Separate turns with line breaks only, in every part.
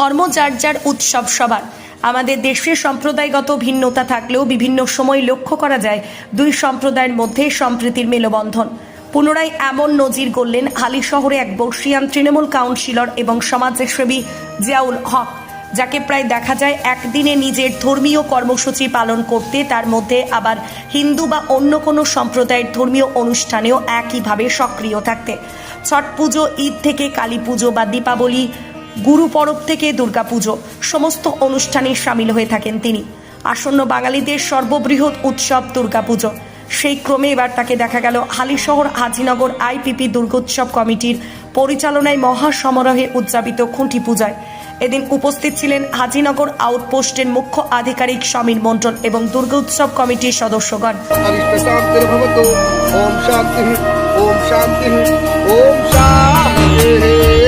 ধর্ম যার যার উৎসব সবার। আমাদের দেশে সম্প্রদায়গত ভিন্নতা থাকলেও বিভিন্ন সময় লক্ষ্য করা যায় দুই সম্প্রদায়ের মধ্যে সম্প্রীতির মেলবন্ধন। পুনরায় এমন নজির গড়লেন হালি শহরে এক বর্ষিয়ান তৃণমূল কাউন্সিলর এবং সমাজসেবী জিয়াউল হক, যাকে প্রায় দেখা যায় একদিনে নিজের ধর্মীয় কর্মসূচি পালন করতে, তার মধ্যে আবার হিন্দু বা অন্য কোনো সম্প্রদায়ের ধর্মীয় অনুষ্ঠানেও একইভাবে সক্রিয় থাকতে। ছট পুজো, ঈদ থেকে কালী পুজো বা দীপাবলি গুরু পরব থেকে দুর্গাপুজো, সমস্ত অনুষ্ঠানে সামিল হয়ে থাকেন তিনি। আসন্ন বাঙালিদের সর্ববৃহৎ উৎসব দুর্গাপুজো। সেই ক্রমে এবার তাকে দেখা গেল হালিশহর হাজিনগর আইপিপি দুর্গোৎসব কমিটির পরিচালনায় মহাসমারোহে উদযাপিত খুঁটি পূজায়। এদিন উপস্থিত ছিলেন হাজিনগর আউটপোস্টের মুখ্য আধিকারিক সমীর মণ্ডল এবং দুর্গোৎসব কমিটির সদস্যগণ।
ওম শান্তি ওম শান্তি ওম শান্তি।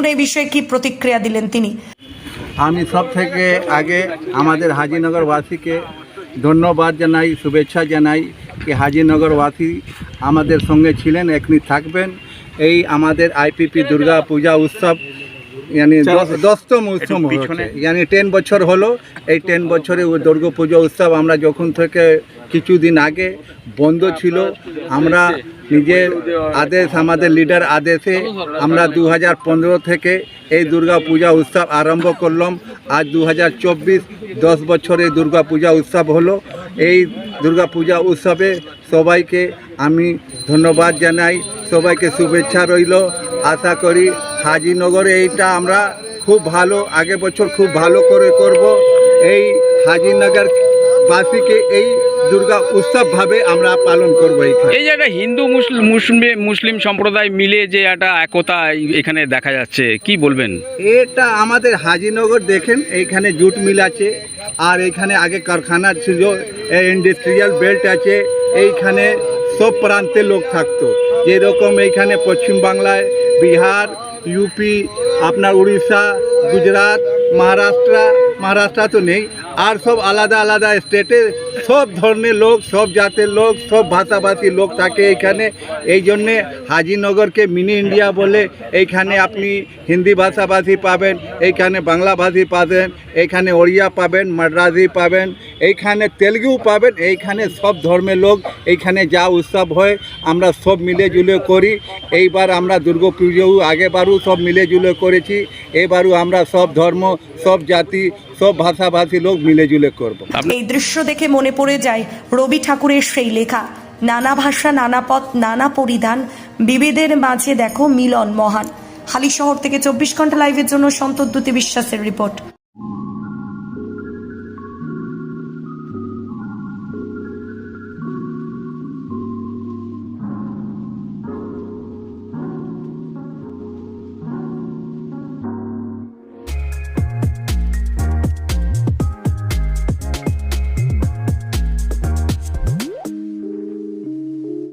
দেখুন এই বিষয়ে কি প্রতিক্রিয়া দিলেন তিনি?
আমি সব থেকে আগে আমাদের হাজিনগরবাসীকে ধন্যবাদ জানাই শুভেচ্ছা জানাই কি হাজিনগরবাসী আমাদের সঙ্গে ছিলেন এখনই থাকবেন। এই আমাদের আইপিপি দুর্গা পূজা উৎসব দশতম উৎসব ইয়ানি টেন বছর হলো। এই টেন বছরে ওই দুর্গা পূজা উৎসব আমরা যখন থেকে কিছুদিন আগে বন্ধ ছিল আমরা নিজের আদেশ, আমাদের লিডার আদেশে আমরা দু হাজার পনেরো থেকে এই দুর্গা পূজা উৎসব আরম্ভ করলাম। আজ দু হাজার চব্বিশ, দশ বছরে দুর্গা পূজা উৎসব হলো। এই দুর্গা পূজা উৎসবে সবাইকে আমি ধন্যবাদ জানাই। সবাইকে শুভেচ্ছা রইল। আশা করি হাজিনগরে এইটা আমরা খুব ভালো আগে বছর খুব ভালো করে করব। এই হাজিনগর বাসীকে এই দুর্গা উৎসবভাবে আমরা পালন করব এইখানে
এই যে একটা হিন্দু মুসলিম মুসলিম মুসলিম সম্প্রদায় মিলে যে একটা একতা এখানে দেখা যাচ্ছে কি বলবেন?
এটা আমাদের হাজিনগর দেখেন এইখানে জুট মিল আছে আর এইখানে আগে কারখানা ছিল ইন্ডাস্ট্রিয়াল বেল্ট আছে এইখানে সব প্রান্তে লোক থাকতো। যেরকম এইখানে পশ্চিমবাংলায় বিহার ইউপি আপনার উড়িষ্যা গুজরাট মহারাষ্ট্র মহারাষ্ট্র তো নেই আর সব আলাদা আলাদা স্টেটে সব ধরনের লোক, সব জাতের লোক, সব ভাষাভাষী লোক থাকে এখানে। এই জন্যে হাজিনগরকে মিনি ইন্ডিয়া বলে এইখানে আপনি হিন্দি ভাষাভাষী পাবেন, এইখানে বাংলাভাষী পাবেন, এইখানে ওড়িয়া পাবেন মাদ্রাজি পাবেন, এইখানে তেলুগু পাবেন, এইখানে সব ধর্মের লোক, এইখানে যা উৎসব হয় আমরা সব মিলে জুলে করি। এইবার আমরা দুর্গা পুজোও আগেবারও সব মিলে জুলে করেছি এবারও আমরা সব ধর্ম, সব জাতি, সব ভাষাভাষী লোক মিলে জুলে করব।
এই দৃশ্য দেখে মনে পড়ে যায় রবি ঠাকুরের সেই লেখা। নানা ভাষা, নানা পথ, নানা পরিধান, বিভেদের মাঝে দেখো মিলন মহান। হালি শহর থেকে চব্বিশ ঘণ্টা লাইভের জন্য সন্তদ্যুতি বিশ্বাসের রিপোর্ট